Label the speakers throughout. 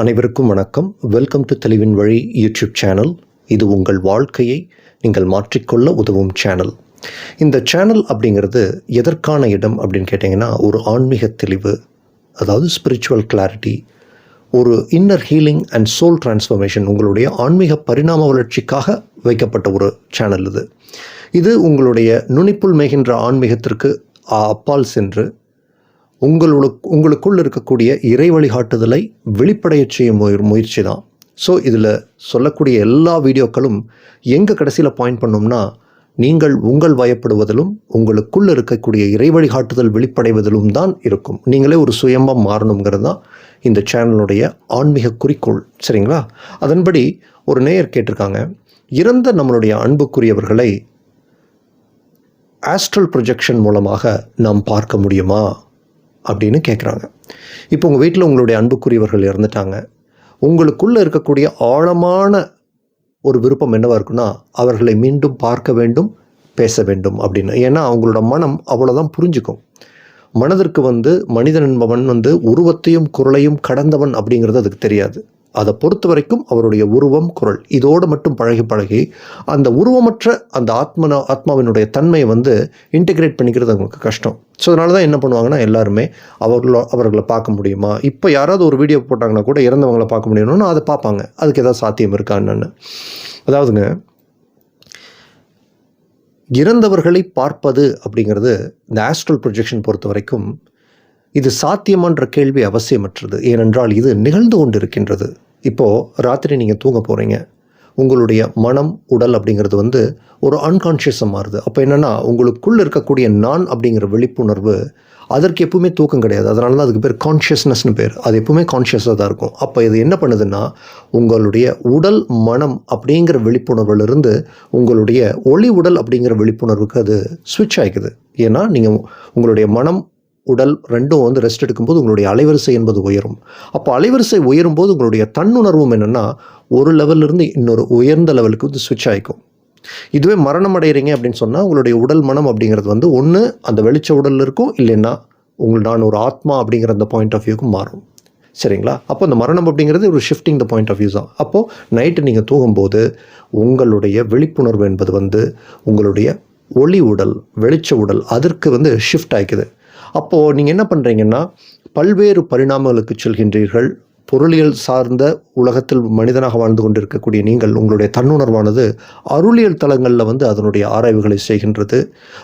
Speaker 1: அனைவருக்கும் வணக்கம். Welcome to தெளிவின் வழி யூடியூப் சேனல் இது உங்கள் வாழ்க்கையை நீங்கள் மாற்றிக்கொள்ள உதவும் சேனல் இந்த சேனல் அப்படிங்கிறது எதற்கான இடம் அப்படின்னு கேட்டிங்கன்னா ஒரு ஆன்மீக தெளிவு அதாவது ஸ்பிரிச்சுவல் கிளாரிட்டி ஒரு inner healing and soul transformation உங்களுடைய ஆன்மீக பரிணாம வளர்ச்சிக்காக வைக்கப்பட்ட ஒரு சேனல் இது. இது உங்களுடைய நுனிப்புள் மேகின்ற ஆன்மீகத்திற்கு அப்பால் சென்று உங்களுக்கு உங்களுக்குள் இருக்கக்கூடிய இறை வழிகாட்டுதலை வெளிப்படையச் செய்யும் முய முயற்சி தான் ஸோ இதில் சொல்லக்கூடிய எல்லா வீடியோக்களும் எங்கே கடைசியில் பாயிண்ட் பண்ணோம்னா நீங்கள் உங்கள் வயப்படுவதிலும் உங்களுக்குள் இருக்கக்கூடிய இறை வழிகாட்டுதல் வெளிப்படைவதிலும் தான் இருக்கும். நீங்களே ஒரு சுயம்பம் மாறணுங்கிறது தான் இந்த சேனலுடைய ஆன்மீக குறிக்கோள். சரிங்களா? அதன்படி ஒரு நேயர் கேட்டிருக்காங்க. இறந்த நம்மளுடைய அன்புக்குரியவர்களை ஆஸ்ட்ரல் ப்ரொஜெக்ஷன் மூலமாக நாம் பார்க்க முடியுமா? அப்படின்னு கேட்குறாங்க இப்போ உங்கள் வீட்டில் உங்களுடைய அன்புக்குரியவர்கள் இறந்துட்டாங்க. உங்களுக்குள்ளே இருக்கக்கூடிய ஆழமான ஒரு விருப்பம் என்னவாக இருக்குன்னா அவர்களை மீண்டும் பார்க்க வேண்டும் பேச வேண்டும் அப்படின்னு. ஏன்னா அவங்களோட மனம் அவ்வளோதான் புரிஞ்சுக்கும். மனதிற்கு வந்து மனிதன் என்பவன் வந்து உருவத்தையும் குரலையும் கடந்தவன் அப்படிங்கிறது அதுக்கு தெரியாது. அதை பொறுத்த வரைக்கும் அவருடைய உருவம் குரல் இதோடு மட்டும் பழகி பழகி அந்த உருவமற்ற அந்த ஆத்மன ஆத்மாவினுடைய தன்மையை வந்து இன்டிகிரேட் பண்ணிக்கிறது அவங்களுக்கு கஷ்டம். ஸோ அதனால தான் என்ன பண்ணுவாங்கன்னா எல்லாருமே அவர்களோ அவர்களை பார்க்க முடியுமா? இப்போ யாராவது ஒரு வீடியோ போட்டாங்கன்னா கூட இறந்தவங்களை பார்க்க முடியணும்னா அதை பார்ப்பாங்க. அதுக்கு ஏதாவது சாத்தியம் இருக்கா என்னென்னு? அதாவதுங்க இறந்தவர்களை பார்ப்பது அப்படிங்கிறது இந்த ஆஸ்ட்ரல் ப்ரொஜெக்ஷன் பொறுத்த வரைக்கும் இது சாத்தியமான்ற கேள்வி அவசியமற்றது. ஏனென்றால் இது நிகழ்ந்து கொண்டு இருக்கின்றது இப்போது ராத்திரி நீங்கள் தூங்க போகிறீங்க உங்களுடைய மனம் உடல் அப்படிங்கிறது வந்து ஒரு அன்கான்ஷியஸாக மாறுது. அப்போ என்னென்னா உங்களுக்குள்ளே இருக்கக்கூடிய நான் அப்படிங்கிற விழிப்புணர்வு அதற்கு எப்பவுமே தூக்கம் கிடையாது. அதனால தான் அதுக்கு பேர் கான்ஷியஸ்னஸ்னு பேர். அது எப்பவுமே கான்ஷியஸாக தான் இருக்கும். அப்போ இது என்ன பண்ணுதுன்னா உங்களுடைய உடல் மனம் அப்படிங்கிற விழிப்புணர்விலிருந்து உங்களுடைய ஒளி உடல் அப்படிங்கிற விழிப்புணர்வுக்கு அது ஸ்விட்ச் ஆகிக்குது ஏன்னா நீங்கள் உங்களுடைய மனம் உடல் ரெண்டும் வந்து ரெஸ்ட் எடுக்கும்போது உங்களுடைய அலைவரிசை என்பது உயரும். அப்போ அலைவரிசை உயரும் போது உங்களுடைய தன்னுணர்வும் என்னென்னா ஒரு லெவல்லிருந்து இன்னொரு உயர்ந்த லெவலுக்கு வந்து சுவிட்ச் ஆகிக்கும் இதுவே மரணம் அடைகிறீங்க அப்படின்னு சொன்னால் உங்களுடைய உடல் மனம் அப்படிங்கிறது வந்து ஒன்று அந்த வெளிச்ச உடலில் இருக்கும் இல்லைன்னா உங்கள் நான் ஒரு ஆத்மா அப்படிங்கிற அந்த பாயிண்ட் ஆஃப் வியூக்கு மாறும். சரிங்களா? அப்போ அந்த மரணம் அப்படிங்கிறது ஒரு shifting the point of view தான். அப்போது நைட்டு நீங்கள் தூங்கும்போது உங்களுடைய விழிப்புணர்வு என்பது வந்து உங்களுடைய ஒளி உடல் வெளிச்ச உடல் அதற்கு வந்து ஷிஃப்ட் ஆகிக்குது அப்போது நீங்கள் என்ன பண்ணுறீங்கன்னா பல்வேறு பரிணாமங்களுக்கு செல்கின்றீர்கள். பொருளியல் சார்ந்த உலகத்தில் மனிதனாக வாழ்ந்து கொண்டிருக்கக்கூடிய நீங்கள் உங்களுடைய தன்னுணர்வானது அருளியல் தலங்களில் வந்து அதனுடைய ஆராய்வுகளை செய்கின்றது.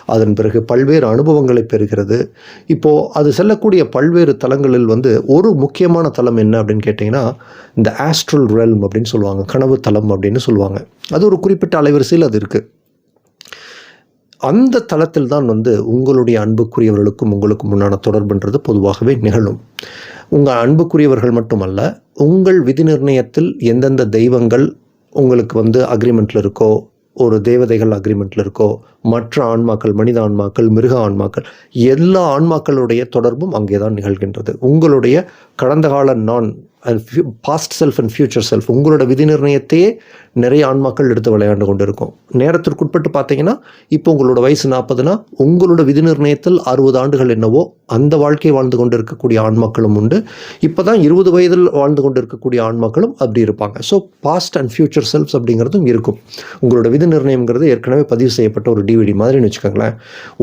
Speaker 1: அதன் பிறகு பல்வேறு அனுபவங்களை பெறுகிறது. இப்போது அது செல்லக்கூடிய பல்வேறு தலங்களில் வந்து ஒரு முக்கியமான தலம் என்ன அப்படின்னு கேட்டிங்கன்னா இந்த ஆஸ்ட்ரல் ரெல்ம் அப்படின்னு சொல்லுவாங்க. கனவு தலம் அப்படின்னு சொல்லுவாங்க. அது ஒரு குறிப்பிட்ட அலைவரிசையில் அது இருக்குது அந்த தளத்தில் தான் வந்து உங்களுடைய அன்புக்குரியவர்களுக்கும் உங்களுக்கும் உண்டான தொடர்புன்றது பொதுவாகவே நிகழும். உங்கள் அன்புக்குரியவர்கள் மட்டுமல்ல உங்கள் விதி நிர்ணயத்தில் எந்தெந்த தெய்வங்கள் உங்களுக்கு வந்து அக்ரிமெண்ட்டில் இருக்கோ ஒரு தேவதைகள் அக்ரிமெண்ட்டில் இருக்கோ மற்ற ஆன்மாக்கள் மனித ஆன்மாக்கள் மிருக ஆன்மாக்கள் எல்லா ஆன்மாக்களுடைய தொடர்பும் அங்கே தான் நிகழ்கின்றது. உங்களுடைய கடந்த கால நான் past self and future self உங்களோட விதி நிர்ணயத்தையே நிறைய ஆன்மாக்கள் எடுத்து விளையாண்டு கொண்டு இருக்கும் நேரத்திற்குட்பட்டு பார்த்தீங்கன்னா இப்போ உங்களோட வயசு நாற்பதுனா உங்களோட விதி நிர்ணயத்தில் அறுபது ஆண்டுகள் என்னவோ அந்த வாழ்க்கையை வாழ்ந்து கொண்டு இருக்கக்கூடிய ஆன்மாக்களும் உண்டு. இப்போ தான் இருபது வயதில் வாழ்ந்து கொண்டு இருக்கக்கூடிய ஆன்மாக்களும் அப்படி இருப்பாங்க. So past and future selves அப்படிங்கிறதும் இருக்கும். உங்களோட விதி நிர்ணயங்கிறது ஏற்கனவே பதிவு செய்யப்பட்ட ஒரு டிவிடி மாதிரின்னு வச்சுக்கோங்களேன்.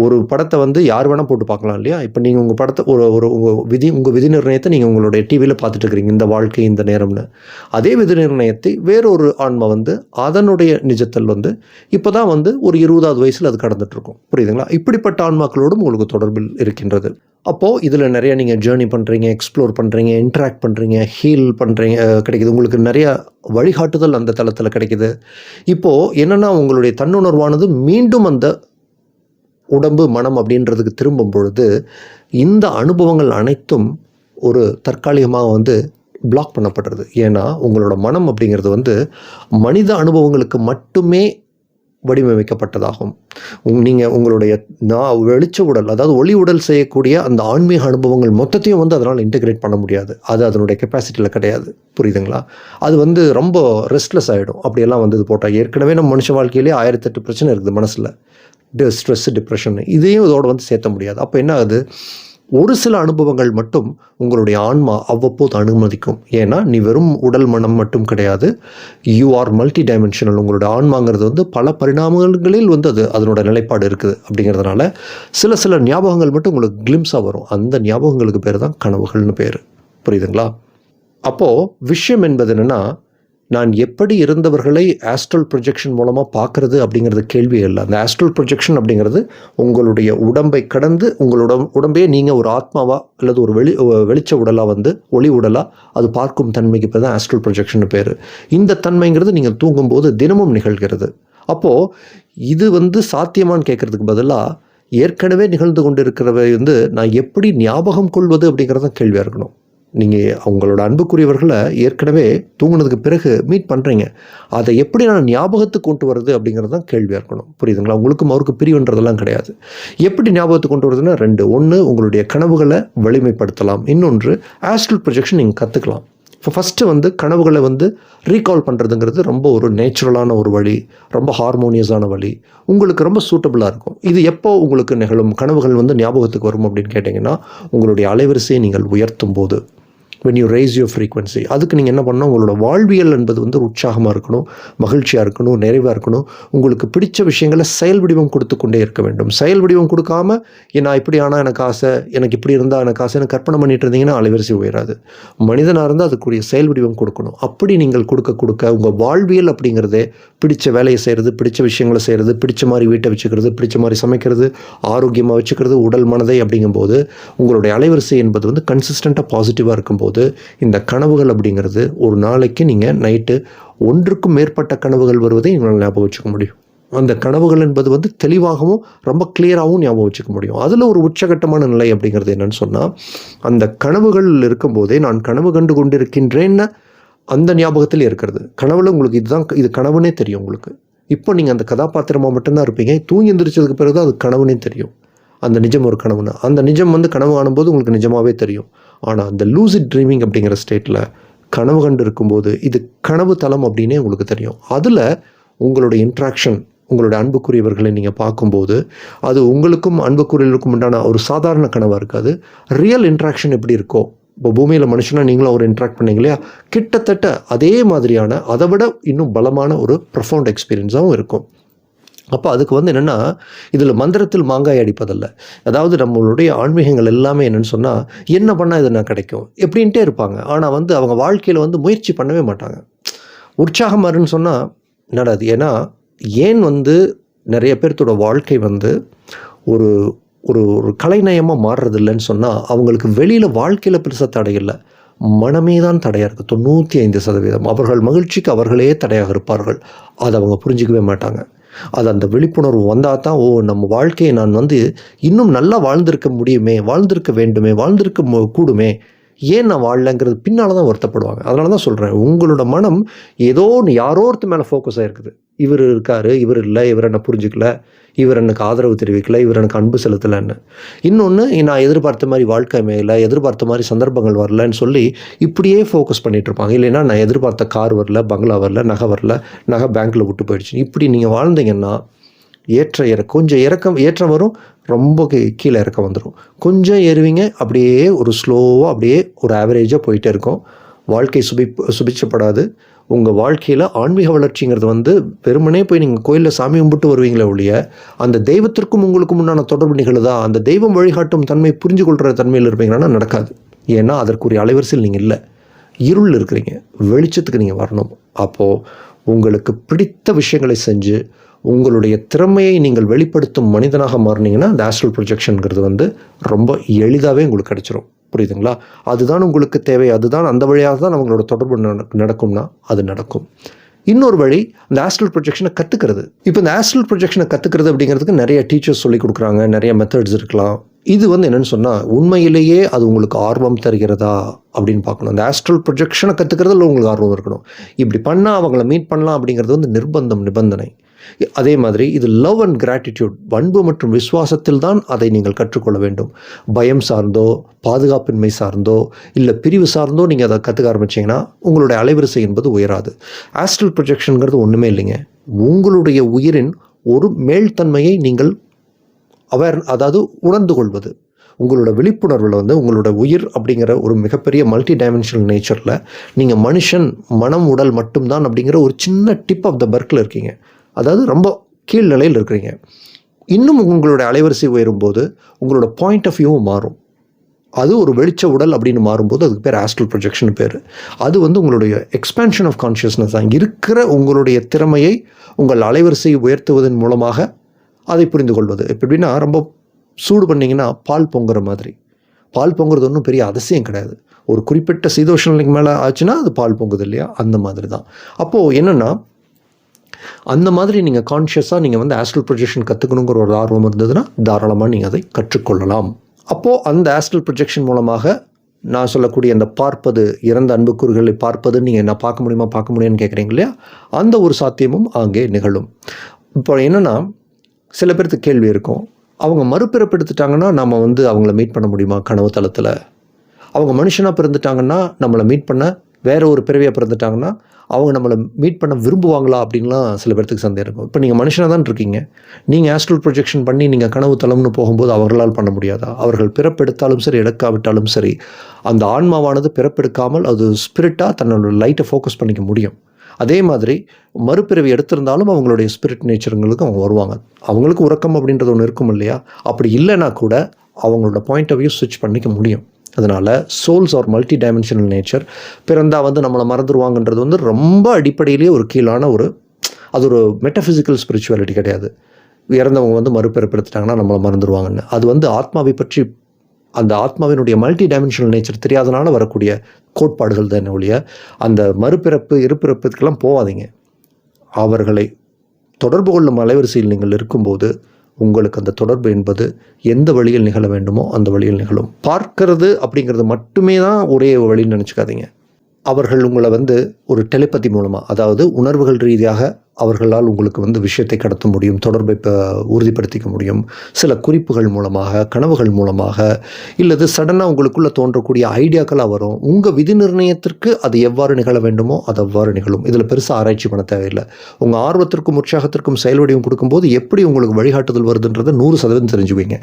Speaker 1: ஒரு படத்தை வந்து யார் வேணால் போட்டு பார்க்கலாம் இல்லையா? இப்போ நீங்கள் உங்கள் படத்தை ஒரு ஒரு உங்கள் விதி உங்கள் விதி நிர்ணயத்தை நீங்கள் உங்களுடைய டிவியில் பார்த்துட்டு இருக்கிறீங்க. இந்த வாழ்க்கை இந்த நேரம்னு. அதே விதி நிர்ணயத்தை வேறொரு ஆன்மா வந்து அதனுடைய நிஜத்தில் வந்து இப்போ தான் வந்து ஒரு இருபதாவது வயசில் அது கடந்துட்டுருக்கும். புரியுதுங்களா? இப்படிப்பட்ட ஆன்மாக்களோடும் உங்களுக்கு தொடர்பில் இருக்கின்றது. அப்போது இதில் நிறைய நீங்கள் ஜேர்னி பண்ணுறீங்க எக்ஸ்ப்ளோர் பண்ணுறீங்க இன்ட்ராக்ட் பண்ணுறீங்க ஹீல் பண்ணுறீங்க கிடைக்குது. உங்களுக்கு நிறைய வழிகாட்டுதல் அந்த தளத்தில் கிடைக்குது. இப்போது என்னென்னா உங்களுடைய தன்னுணர்வானது மீண்டும் அந்த உடம்பு மனம் அப்படின்றதுக்கு திரும்பும் பொழுது இந்த அனுபவங்கள் அனைத்தும் ஒரு தற்காலிகமாக வந்து பிளாக் பண்ணப்படுறது. ஏன்னா உங்களோட மனம் அப்படிங்கிறது வந்து மனித அனுபவங்களுக்கு மட்டுமே வடிவமைக்கப்பட்டதாகும். நீங்கள் உங்களுடைய நான் வெளிச்ச உடல் அதாவது ஒளி உடல் செய்யக்கூடிய அந்த ஆன்மீக அனுபவங்கள் மொத்தத்தையும் வந்து அதனால் இன்டெகிரேட் பண்ண முடியாது. அது அதனுடைய கெப்பாசிட்டியில் கிடையாது. புரியுதுங்களா? அது வந்து ரொம்ப ரெஸ்ட்லெஸ் ஆகிடும் அப்படியெல்லாம் வந்து இது போட்டால் ஏற்கனவே நம்ம மனுஷ வாழ்க்கையிலே ஆயிரத்தெட்டு பிரச்சனை இருக்குது மனசில். ஸ்ட்ரெஸ் டிப்ரெஷன் இதையும் இதோட வந்து சேர்த்த முடியாது. அப்போ என்ன ஆகுது? ஒரு சில அனுபவங்கள் மட்டும் உங்களுடைய ஆன்மா அவ்வப்போது அனுமதிக்கும். ஏன்னா நீ வெறும் உடல் மனம் மட்டும் கிடையாது. யூ ஆர் மல்டி டைமென்ஷனல் உங்களுடைய ஆன்மாங்கிறது வந்து பல பரிணாமங்களில் வந்து அது அதனோட நிலைப்பாடு இருக்குது அப்படிங்கிறதுனால சில சில ஞாபகங்கள் மட்டும் உங்களுக்கு கிளிம்ஸாக வரும். அந்த ஞாபகங்களுக்கு பேர் தான் கனவுகள்னு பேர். புரியுதுங்களா? அப்போது விஷயம் என்பது என்னென்னா நான் எப்படி இருந்தவர்களை ஆஸ்ட்ரல் ப்ரொஜெக்ஷன் மூலமாக பார்க்குறது அப்படிங்கிறது கேள்வி இல்லை. அந்த ஆஸ்ட்ரல் ப்ரொஜெக்ஷன் அப்படிங்கிறது உங்களுடைய உடம்பை கடந்து உங்களோட உடம்பே நீங்கள் ஒரு ஆத்மாவா அல்லது ஒரு வெளி வெளிச்ச உடலாக வந்து ஒளி உடலாக அது பார்க்கும் தன்மைக்கு இப்போ தான் ஆஸ்ட்ரல் ப்ரொஜெக்ஷன் பேர். இந்த தன்மைங்கிறது நீங்கள் தூங்கும்போது தினமும் நிகழ்கிறது. அப்போது இது வந்து சாத்தியமான்னு கேட்குறதுக்கு பதிலாக ஏற்கனவே நிகழ்ந்து கொண்டு இருக்கிறவை வந்து நான் எப்படி ஞாபகம் கொள்வது அப்படிங்கிறது தான் கேள்வியாக இருக்கணும். நீங்கள் அவங்களோட அன்புக்குரியவர்களை ஏற்கனவே தூங்கினதுக்கு பிறகு மீட் பண்ணுறீங்க அதை எப்படி நான் ஞாபகத்துக்கு கொண்டு வருது அப்படிங்கிறது தான் கேள்வியாக இருக்கணும். புரியுதுங்களா? உங்களுக்கும் அவருக்கு பிரிவுன்றதெல்லாம் கிடையாது. எப்படி ஞாபகத்துக்கு கொண்டு வருதுன்னா ரெண்டு ஒன்று உங்களுடைய கனவுகளை வலிமைப்படுத்தலாம். இன்னொன்று ஆஸ்ட்ரல் ப்ரொஜெக்ஷன் நீங்கள் கற்றுக்கலாம் இப்போ ஃபஸ்ட்டு வந்து கனவுகளை வந்து ரீகால் பண்ணுறதுங்கிறது ரொம்ப ஒரு நேச்சுரலான ஒரு வழி ரொம்ப ஹார்மோனியஸான வழி. உங்களுக்கு ரொம்ப சூட்டபுளாக இருக்கும். இது எப்போ உங்களுக்கு நிகழும்? கனவுகள் வந்து ஞாபகத்துக்கு வரும் அப்படின்னு கேட்டிங்கன்னா உங்களுடைய அலைவரிசையை நீங்கள் உயர்த்தும் போது when you rise your frequency அதுக்கு நீங்கள் என்ன பண்ணணும்? உங்களோட வாழ்வியல் என்பது வந்து உற்சாகமாக இருக்கணும் மகிழ்ச்சியாக இருக்கணும் நிறைவாக இருக்கணும். உங்களுக்கு பிடிச்ச விஷயங்களை செயல் வடிவம் கொடுத்து கொண்டே இருக்க வேண்டும். செயல் வடிவம் கொடுக்காம நான் இப்படி ஆனால் எனக்கு ஆசை எனக்கு இப்படி இருந்தால் எனக்கு ஆசை எனக்கு கற்பனை பண்ணிட்டு இருந்தீங்கன்னா அலைவரிசை உயராது. மனிதனாக இருந்தால் அதுக்குரிய செயல் வடிவம் கொடுக்கணும். அப்படி நீங்கள் கொடுக்க கொடுக்க உங்கள் வாழ்வியல் அப்படிங்கிறதே பிடிச்ச வேலையை செய்கிறது பிடிச்ச விஷயங்களை செய்கிறது பிடிச்ச மாதிரி வீட்டை வச்சுக்கிறது பிடிச்ச மாதிரி சமைக்கிறது ஆரோக்கியமாக வச்சுக்கிறது உடல் மனதை அப்படிங்கும்போது உங்களுடைய அலைவரிசை என்பது வந்து கன்சிஸ்டண்ட்டாக பாசிட்டிவாக இருக்கும்போது இந்த கனவுகள் அப்படிங்கிறது ஒரு நாளைக்கு நீங்கள் நைட்டு ஒன்றுக்கும் மேற்பட்ட கனவுகள் வருவதை எங்களால் ஞாபகம் வச்சுக்க முடியும். அந்த கனவுகள் என்பது வந்து தெளிவாகவும் ரொம்ப கிளியராகவும் ஞாபகம் வச்சுக்க முடியும். அதில் ஒரு உச்சகட்டமான நிலை அப்படிங்கிறது என்னன்னு சொன்னால் அந்த கனவுகள் இருக்கும்போதே நான் கனவு கண்டு கொண்டிருக்கின்றேன்னு அந்த ஞாபகத்தில் இருக்கிறது. கனவுல உங்களுக்கு இதுதான் இது கனவுனே தெரியும் உங்களுக்கு. இப்போ நீங்கள் அந்த கதாபாத்திரமாக மட்டும்தான் இருப்பீங்க. தூங்கி எந்திரிச்சதுக்கு பிறகு அது கனவுனே தெரியும். அந்த நிஜம் ஒரு கனவுன்னு அந்த நிஜம் வந்து கனவு காணும்போது உங்களுக்கு நிஜமாகவே தெரியும். ஆனால் அந்த லூசிட் ட்ரீமிங் அப்படிங்கிற ஸ்டேட்டில் கனவு கண்டு இருக்கும்போது இது கனவு தளம் அப்படின்னே உங்களுக்கு தெரியும். அதில் உங்களுடைய இன்ட்ராக்ஷன் உங்களுடைய அன்புக்குரியவர்களை நீங்கள் பார்க்கும்போது அது உங்களுக்கும் அன்புக்குரியவர்களுக்கும் உண்டான ஒரு சாதாரண கனவாக இருக்காது. ரியல் இன்ட்ராக்ஷன் எப்படி இருக்கோ இப்போ பூமியில் மனுஷனாக நீங்களும் அவர் இன்ட்ராக்ட் பண்ணீங்க இல்லையா? கிட்டத்தட்ட அதே மாதிரியான அதை விட இன்னும் பலமான ஒரு ப்ரொஃபவுண்ட் எக்ஸ்பீரியன்ஸாகவும் இருக்கும். அப்போ அதுக்கு வந்து என்னென்னா இதில் மந்திரத்தில் மாங்காய் அடிப்பதல்ல. அதாவது நம்மளுடைய ஆன்மீகங்கள் எல்லாமே என்னென்னு சொன்னால் என்ன பண்ணால் இது நான் கிடைக்கும்? எப்படின்ட்டே இருப்பாங்க. ஆனால் வந்து அவங்க வாழ்க்கையில் வந்து முயற்சி பண்ணவே மாட்டாங்க. உற்சாகம் வருன்னு சொன்னால் நடாது ஏன்னா ஏன் வந்து நிறைய பேர்த்தோட வாழ்க்கை வந்து ஒரு ஒரு ஒரு கலைநயமாக மாறுறது இல்லைன்னு சொன்னால் அவங்களுக்கு வெளியில் வாழ்க்கையில் பெருசாக தடை இல்லை. மனமே தான் தடையாக இருக்குது தொண்ணூற்றி ஐந்து சதவீதம். அவர்கள் மகிழ்ச்சிக்கு அவர்களே தடையாக இருப்பார்கள். அதை அவங்க புரிஞ்சிக்கவே மாட்டாங்க. அது அந்த விழிப்புணர்வு வந்தால் தான் ஓ நம்ம வாழ்க்கையை நான் வந்து இன்னும் நல்லா வாழ்ந்திருக்க முடியுமே வாழ்ந்திருக்க வேண்டுமே வாழ்ந்திருக்க மு- கூடுமே. ஏன் நான் வாழலைங்கிறது பின்னால் தான் வருத்தப்படுவாங்க. அதனால தான் சொல்கிறேன் உங்களோட மனம் ஏதோ ஒன்று யாரோ ஒருத்தர் மேலே ஃபோக்கஸ் ஆகிருக்குது இவர் இருக்கார் இவர் இல்லை இவர் என்ன புரிஞ்சுக்கல இவர் எனக்கு ஆதரவு தெரிவிக்கல இவர் எனக்கு அன்பு செலுத்தலைன்னு. இன்னொன்று நான் எதிர்பார்த்த மாதிரி வாழ்க்கை அமையலை எதிர்பார்த்த மாதிரி சந்தர்ப்பங்கள் வரலன்னு சொல்லி இப்படியே ஃபோக்கஸ் பண்ணிட்டு இருப்பாங்க. இல்லைன்னா நான் எதிர்பார்த்த கார் வரல பங்களா வரல நகை வரல நகை பேங்க்கில் விட்டு போயிடுச்சு. இப்படி நீங்கள் வாழ்ந்தீங்கன்னா ஏற்ற இற கொஞ்சம் இறக்கம் ஏற்றம் வரும் ரொம்ப கீழே இறக்கம் வந்துடும் கொஞ்சம் ஏறுவீங்க அப்படியே ஒரு ஸ்லோவாக அப்படியே ஒரு ஆவரேஜாக போயிட்டே இருக்கும். வாழ்க்கை சுபி சுபிச்சப்படாது. உங்கள் வாழ்க்கையில் ஆன்மீக வளர்ச்சிங்கிறது வந்து வெறுமனே போய் நீங்கள் கோயிலில் சாமி கும்பிட்டு வருவீங்களே ஒழிய அந்த தெய்வத்திற்கும் உங்களுக்கும் உண்டான தொடர்பு நிகழுதா? அந்த தெய்வம் வழிகாட்டும் தன்மை புரிஞ்சு கொள்கிற தன்மையில் இருப்பீங்கன்னா நடக்காது. ஏன்னா அதற்குரிய அலைவரிசையில் நீங்கள் இல்லை. இருள் இருக்கிறீங்க. வெளிச்சத்துக்கு நீங்கள் வரணும். அப்போது உங்களுக்கு பிடித்த விஷயங்களை செஞ்சு உங்களுடைய திறமையை நீங்கள் வெளிப்படுத்தும் மனிதனாக மாறினீங்கன்னா அந்த ஆஸ்ட்ரல் ப்ரொஜெக்ஷனுங்கிறது வந்து ரொம்ப எளிதாகவே உங்களுக்கு கிடச்சிரும். புரியுதுங்களா? அதுதான் உங்களுக்கு தேவை. அதுதான் அந்த வழியாக தான் அவங்களோட தொடர்பு நட- நடக்கும்னா அது நடக்கும். இன்னொரு வழி இந்த ஆஸ்ட்ரல் ப்ரொஜெக்ஷனை கற்றுக்கிறது இப்போ இந்த ஆஸ்ட்ரல் ப்ரொஜெக்ஷனை கற்றுக்கிறது அப்படிங்கிறதுக்கு நிறைய டீச்சர்ஸ் சொல்லி கொடுக்குறாங்க. நிறைய மெத்தட்ஸ் இருக்கலாம். இது வந்து என்னென்னு சொன்னால் உண்மையிலேயே அது உங்களுக்கு ஆர்வம் தருகிறதா அப்படின்னு பார்க்கணும். அந்த ஆஸ்ட்ரல் ப்ரொஜெக்ஷனை கற்றுக்கிறதுல உங்களுக்கு ஆர்வம் இருக்கணும். இப்படி பண்ணால் அவங்கள மீட் பண்ணலாம் அப்படிங்கிறது வந்து நிர்பந்தம் நிபந்தனை. அதே மாதிரி இது லவ் அண்ட் கிராட்டிடியூட் அன்பு மற்றும் விசுவாசத்தில் தான் அதை நீங்கள் கற்றுக்கொள்ள வேண்டும். பயம் சார்ந்தோ பாதுகாப்பின்மை சார்ந்தோ இல்லை பிரிவு சார்ந்தோ நீங்கள் அதை கற்றுக்க ஆரம்பிச்சீங்கன்னா உங்களுடைய அலைவரிசை என்பது உயராது. ஆஸ்ட்ரல் ப்ரொஜெக்ஷனுங்கிறது ஒன்றுமே இல்லைங்க. உங்களுடைய உயிரின் ஒரு மேல்தன்மையை நீங்கள் அவேர் அதாவது உணர்ந்து கொள்வது. உங்களோட விழிப்புணர்வில் வந்து உங்களோட உயிர் அப்படிங்கிற ஒரு மிகப்பெரிய மல்டி டைமென்ஷனல் நேச்சரில் நீங்கள் மனுஷன் மனம் உடல் மட்டும்தான் அப்படிங்கிற ஒரு சின்ன டிப் ஆஃப் த பர்க்கில் இருக்கீங்க. அதாவது ரொம்ப கீழ் நிலையில் இருக்கிறீங்க. இன்னும் உங்களோட அலைவரிசை உயரும்போது உங்களோட பாயிண்ட் ஆஃப் வியூவும் மாறும். அது ஒரு வெளிச்ச உடல் அப்படின்னு மாறும்போது அதுக்கு பேர் ஆஸ்ட்ரல் ப்ரொஜெக்ஷன் பேர். அது வந்து உங்களுடைய எக்ஸ்பேன்ஷன் ஆஃப் கான்ஷியஸ்னஸ் தான் இருக்கிற உங்களுடைய திறமையை உங்கள் அலைவரிசையை உயர்த்துவதன் மூலமாக அதை புரிந்து கொள்வது. இப்போ எப்படின்னா ரொம்ப சூடு பண்ணிங்கன்னா பால் பொங்குற மாதிரி. பால் பொங்குறது ஒன்றும் பெரிய அதிசயம் கிடையாது. ஒரு குறிப்பிட்ட சீதோஷ மேலே ஆச்சுன்னா அது பால் பொங்குது இல்லையா? அந்த மாதிரி தான். அப்போது என்னென்னா அந்த மாதிரி நீங்கள் கான்ஷியஸாக நீங்கள் வந்து ஆஸ்ட்ரல் ப்ரொஜெக்ஷன் கற்றுக்கணுங்கிற ஒரு ஆர்வம் இருந்ததுன்னா தாராளமாக நீங்கள் அதை கற்றுக்கொள்ளலாம். அப்போது அந்த ஆஸ்ட்ரல் ப்ரொஜெக்ஷன் மூலமாக நான் சொல்லக்கூடிய அந்த பார்ப்பது இறந்த அன்புக்கூறுகளை பார்ப்பது நீங்கள் என்ன பார்க்க முடியுமா பார்க்க முடியும்னு கேட்குறீங்க இல்லையா? அந்த ஒரு சாத்தியமும் அங்கே நிகழும். இப்போ என்னென்னா சில பேருக்கு கேள்வி இருக்கும். அவங்க மறுபிறப்பு எடுத்துட்டாங்கன்னா நம்ம வந்து அவங்கள மீட் பண்ண முடியுமா கனவு தளத்தில்? அவங்க மனுஷனாக பிறந்துட்டாங்கன்னா நம்மளை மீட் பண்ண வேறு ஒரு பிறவியாக பிறந்துட்டாங்கன்னா அவங்க நம்மளை மீட் பண்ண விரும்புவாங்களா அப்படின்லாம் சில பேர்த்துக்கு சந்தேகம் இருக்கும். இப்போ நீங்கள் மனுஷனாக தான் இருக்கீங்க. நீங்கள் ஆஸ்ட்ரல் ப்ரொஜெக்ஷன் பண்ணி நீங்கள் கனவு தளம்னு போகும்போது அவர்களால் பண்ண முடியாதா? அவர்கள் பிறப்பெடுத்தாலும் சரி எடுக்காவிட்டாலும் சரி அந்த ஆன்மாவானது பிறப்பெடுக்காமல் அது ஸ்பிரிட்டாக தன்னோட லைட்டை ஃபோக்கஸ் பண்ணிக்க முடியும். அதே மாதிரி மறுபிறவி எடுத்திருந்தாலும் அவங்களுடைய ஸ்பிரிட் நேச்சருங்களுக்கு அவங்க வருவாங்க. அவங்களுக்கு உறக்கம் அப்படின்றது ஒன்று இருக்கும் இல்லையா? அப்படி இல்லைன்னா கூட அவங்களோட பாயிண்ட் ஆஃப் வியூ ஸ்விட்ச் பண்ணிக்க முடியும். அதனால் souls are multi dimensional nature பிறந்தால் வந்து நம்மளை மறந்துடுவாங்கன்றது வந்து ரொம்ப அடிப்படையிலேயே ஒரு கீழான ஒரு அது ஒரு மெட்டஃபிசிக்கல் ஸ்பிரிச்சுவாலிட்டி கிடையாது. இறந்தவங்க வந்து மறுபிறப்படுத்திட்டாங்கன்னா நம்மளை மறந்துடுவாங்கன்னு அது வந்து ஆத்மாவை பற்றி அந்த ஆத்மாவினுடைய மல்டி டைமென்ஷனல் நேச்சர் தெரியாதனால வரக்கூடிய கோட்பாடுகள் தான் ஒழிய அந்த மறுபிறப்பு இருபிறப்புக்கெல்லாம் போகாதீங்க. அவர்களை தொடர்பு கொள்ளும் அலைவரிசையில் நீங்கள் இருக்கும்போது உங்களுக்கு அந்த தொடர்பு என்பது எந்த வழியில் நிகழ வேண்டுமோ அந்த வழியில் நிகழும். பார்க்கறது அப்படிங்கிறது மட்டுமே தான் ஒரே வழின்னு நினச்சிக்காதீங்க. அவர்கள் உங்களை வந்து ஒரு டெலிபதி மூலமாக அதாவது உணர்வுகள் ரீதியாக அவர்களால் உங்களுக்கு வந்து விஷயத்தை கடத்த முடியும் தொடர்பை உறுதிப்படுத்திக்க முடியும். சில குறிப்புகள் மூலமாக கனவுகள் மூலமாக இல்லது சடனாக உங்களுக்குள்ளே தோன்றக்கூடிய ஐடியாக்களாக வரும். உங்கள் விதி நிர்ணயத்திற்கு அது எவ்வாறு நிகழ வேண்டுமோ அது அவ்வாறு நிகழும். இதில் பெருசாக ஆராய்ச்சி பண்ண தேவையில்லை. உங்கள் ஆர்வத்திற்கும் உற்சாகத்திற்கும் செயல் வடிவம் கொடுக்கும்போது எப்படி உங்களுக்கு வழிகாட்டுதல் வருதுன்றதை நூறு சதவீதம் தெரிஞ்சுக்குவீங்க.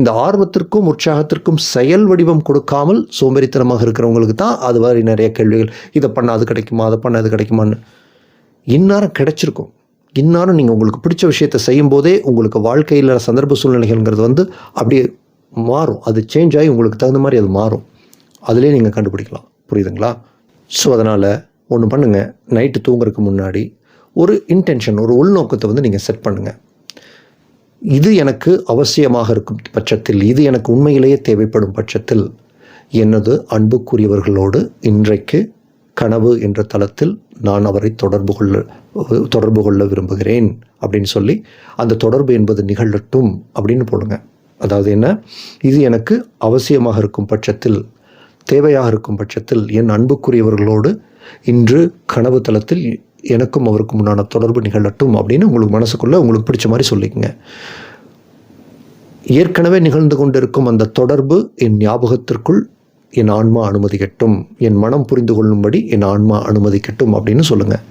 Speaker 1: இந்த ஆர்வத்திற்கும் உற்சாகத்திற்கும் செயல் வடிவம் கொடுக்காமல் சோம்பேறித்தனமாக இருக்கிறவங்களுக்கு தான் அது மாதிரி நிறைய கேள்விகள் இதை பண்ண அது கிடைக்குமா? அதை பண்ண அது கிடைக்குமான்னு இந்நேரம் கிடைச்சிருக்கும். இந்நேரம் நீங்கள் உங்களுக்கு பிடிச்ச விஷயத்தை செய்யும்போதே உங்களுக்கு வாழ்க்கையில் சந்தர்ப்ப சூழ்நிலைகள்ங்கிறது வந்து அப்படியே மாறும். அது சேஞ்ச் ஆகி உங்களுக்கு தகுந்த மாதிரி அது மாறும். அதிலே நீங்கள் கண்டுபிடிக்கலாம். புரியுதுங்களா? ஸோ அதனால் ஒன்று பண்ணுங்கள் நைட்டு தூங்குறதுக்கு முன்னாடி ஒரு இன்டென்ஷன் ஒரு உள்நோக்கத்தை வந்து நீங்கள் செட் பண்ணுங்கள் இது எனக்கு அவசியமாக இருக்கும் பட்சத்தில் இது எனக்கு உண்மையிலேயே தேவைப்படும் பட்சத்தில் எனது அன்புக்குரியவர்களோடு இன்றைக்கு கனவு என்ற தளத்தில் நான் அவரை தொடர்பு கொள்ள தொடர்பு கொள்ள விரும்புகிறேன் அப்படின்னு சொல்லி அந்த தொடர்பு என்பது நிகழட்டும் அப்படின்னு போடுங்க. அதாவது என்ன? இது எனக்கு அவசியமாக இருக்கும் பட்சத்தில் தேவையாக இருக்கும் பட்சத்தில் என் அன்புக்குரியவர்களோடு இன்று கனவு தளத்தில் எனக்கும் அவருக்கும் உண்டான தொடர்பு நிகழட்டும் அப்படின்னு உங்களுக்கு மனசுக்குள்ளே உங்களுக்கு பிடிச்ச மாதிரி சொல்லிக்கங்க. ஏற்கனவே நிகழ்ந்து கொண்டிருக்கும் அந்த தொடர்பு என் ஞாபகத்திற்குள் என் ஆன்மா அனுமதிக்கட்டும் என் மனம் புரிந்து கொள்ளும்படி என் ஆன்மா அனுமதிக்கட்டும் அப்படின்னு சொல்லுங்கள்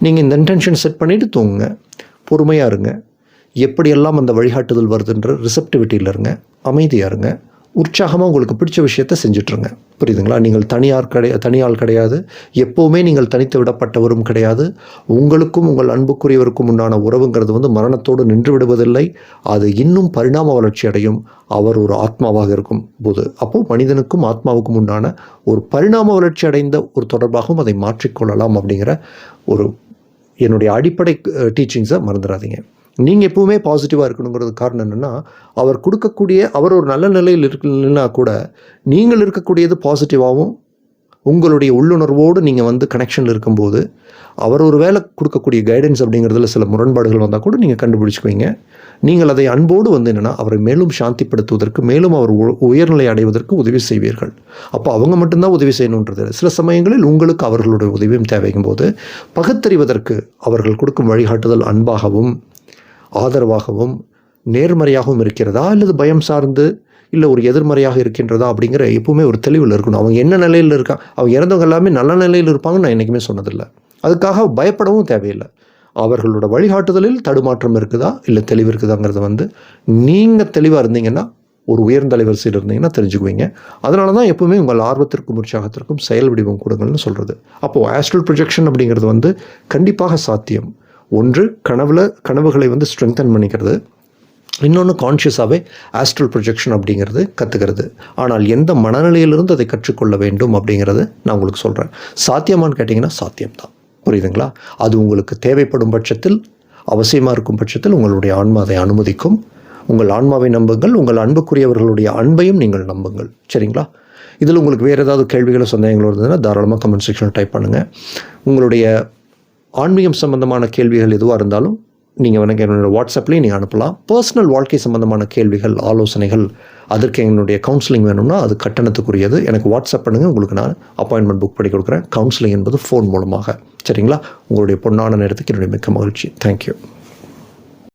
Speaker 1: நீங்கள் இந்த இன்டென்ஷன் செட் பண்ணிவிட்டு தூங்குங்க. பொறுமையாக இருங்க. எப்படியெல்லாம் அந்த வழிகாட்டுதல் வருதுன்ற ரிசப்டிவிட்டியில் இருங்க. அமைதியாக இருங்க. உற்சாகமாக உங்களுக்கு பிடிச்ச விஷயத்த செஞ்சிட்ருங்க. புரியுதுங்களா? நீங்கள் தனியார் கிடையா தனியாள் கிடையாது. எப்போவுமே நீங்கள் தனித்து விடப்பட்டவரும் கிடையாது. உங்களுக்கும் உங்கள் அன்புக்குரியவருக்கும் உண்டான உறவுங்கிறது வந்து மரணத்தோடு நின்று விடுவதில்லை. அது இன்னும் பரிணாம வளர்ச்சி அடையும். அவர் ஒரு ஆத்மாவாக இருக்கும் போது. அப்போது மனிதனுக்கும் ஆத்மாவுக்கும் உண்டான ஒரு பரிணாம வளர்ச்சி அடைந்த ஒரு தொடர்பாகவும் அதை மாற்றிக்கொள்ளலாம் அப்படிங்கிற ஒரு என்னுடைய அடிப்படை டீச்சிங்ஸை மறந்துடாதீங்க. நீங்கள் எப்பவுமே பாசிட்டிவாக இருக்கணுங்கிறது காரணம் என்னென்னா அவர் கொடுக்கக்கூடிய அவர் ஒரு நல்ல நிலையில் இருக்குன்னா கூட நீங்கள் இருக்கக்கூடியது பாசிட்டிவாகவும் உங்களுடைய உள்ளுணர்வோடு நீங்கள் வந்து கனெக்ஷனில் இருக்கும்போது அவர் ஒரு வேலை கொடுக்கக்கூடிய கைடன்ஸ் அப்படிங்கிறதுல சில முரண்பாடுகள் வந்தால் கூட நீங்கள் கண்டுபிடிச்சிக்குவீங்க. நீங்கள் அதை அன்போடு வந்து என்னென்னா அவரை மேலும் சாந்திப்படுத்துவதற்கு மேலும் அவர் உ- உயர்நிலை அடைவதற்கு உதவி செய்வீர்கள். அப்போ அவங்க மட்டும்தான் உதவி செய்யணுன்றது சில சமயங்களில் உங்களுக்கு அவர்களுடைய உதவியும் தேவைக்கும் போது பகுத்தறிவதற்கு அவர்கள் கொடுக்கும் வழிகாட்டுதல் அன்பாகவும் ஆதரவாகவும் நேர்மறையாகவும் இருக்கிறதா? அல்லது பயம் சார்ந்து இல்லை ஒரு எதிர்மறையாக இருக்கின்றதா? அப்படிங்கிற எப்பவுமே ஒரு தெளிவில் இருக்கணும். அவங்க என்ன நிலையில் இருக்கான் அவங்க இறந்தவங்க எல்லாமே நல்ல நிலையில் இருப்பாங்கன்னு நான் என்றைக்குமே சொன்னதில்லை. அதுக்காக பயப்படவும் தேவையில்லை. அவர்களோட வழிகாட்டுதலில் தடுமாற்றம் இருக்குதா? இல்லை தெளிவு இருக்குதாங்கிறத வந்து நீங்கள் தெளிவாக இருந்தீங்கன்னா ஒரு உயர்ந்த அலைவரிசையில் இருந்தீங்கன்னா தெரிஞ்சுக்குவீங்க. அதனால தான் எப்பவுமே உங்கள் ஆர்வத்திற்கும் உற்சாகத்திற்கும் செயல் வடிவம் கொடுங்கள்னு சொல்கிறது அப்போது ஆஸ்ட்ரல் ப்ரொஜெக்ஷன் அப்படிங்கிறது வந்து கண்டிப்பாக சாத்தியம். ஒன்று கனவுல கனவுகளை வந்து ஸ்ட்ரெங்தன் பண்ணிக்கிறது. இன்னொன்று கான்ஷியஸாகவே ஆஸ்ட்ரல் ப்ரொஜெக்ஷன் அப்படிங்கிறது கற்றுக்கிறது ஆனால் எந்த மனநிலையிலிருந்து அதை கற்றுக்கொள்ள வேண்டும் அப்படிங்கிறது நான் உங்களுக்கு சொல்கிறேன் சாத்தியமான்னு கேட்டிங்கன்னா சாத்தியம்தான். புரியுதுங்களா? அது உங்களுக்கு தேவைப்படும் பட்சத்தில் அவசியமாக இருக்கும் பட்சத்தில் உங்களுடைய ஆன்மா அதை அனுமதிக்கும். உங்கள் ஆன்மாவை நம்புங்கள் உங்கள் அன்புக்குரியவர்களுடைய அன்பையும் நீங்கள் நம்புங்கள். சரிங்களா? இதில் உங்களுக்கு வேறு ஏதாவது கேள்விகளோ சந்தேகங்களோ இருந்ததுன்னா தாராளமாக கமெண்ட் செக்ஷனில் டைப் பண்ணுங்கள் உங்களுடைய ஆன்மீகம் சம்பந்தமான கேள்விகள் எதுவாக இருந்தாலும் நீங்கள் எனக்கு என்னோடய வாட்ஸ்அப்லேயும் நீங்கள் அனுப்பலாம். பர்சனல் வாழ்க்கை சம்பந்தமான கேள்விகள் ஆலோசனைகள் அதற்கு என்னுடைய கவுன்சிலிங் வேணும்னா அது கட்டணத்துக்குரியது. எனக்கு வாட்ஸ்அப் பண்ணுங்கள் உங்களுக்கு நான் அப்பாயின்மெண்ட் புக் பண்ணி கொடுக்குறேன். கவுன்சிலிங் என்பது ஃபோன் மூலமாக. சரிங்களா? உங்களுடைய பொன்னான நேரத்துக்கு என்னுடைய மிக்க மகிழ்ச்சி. தேங்க்யூ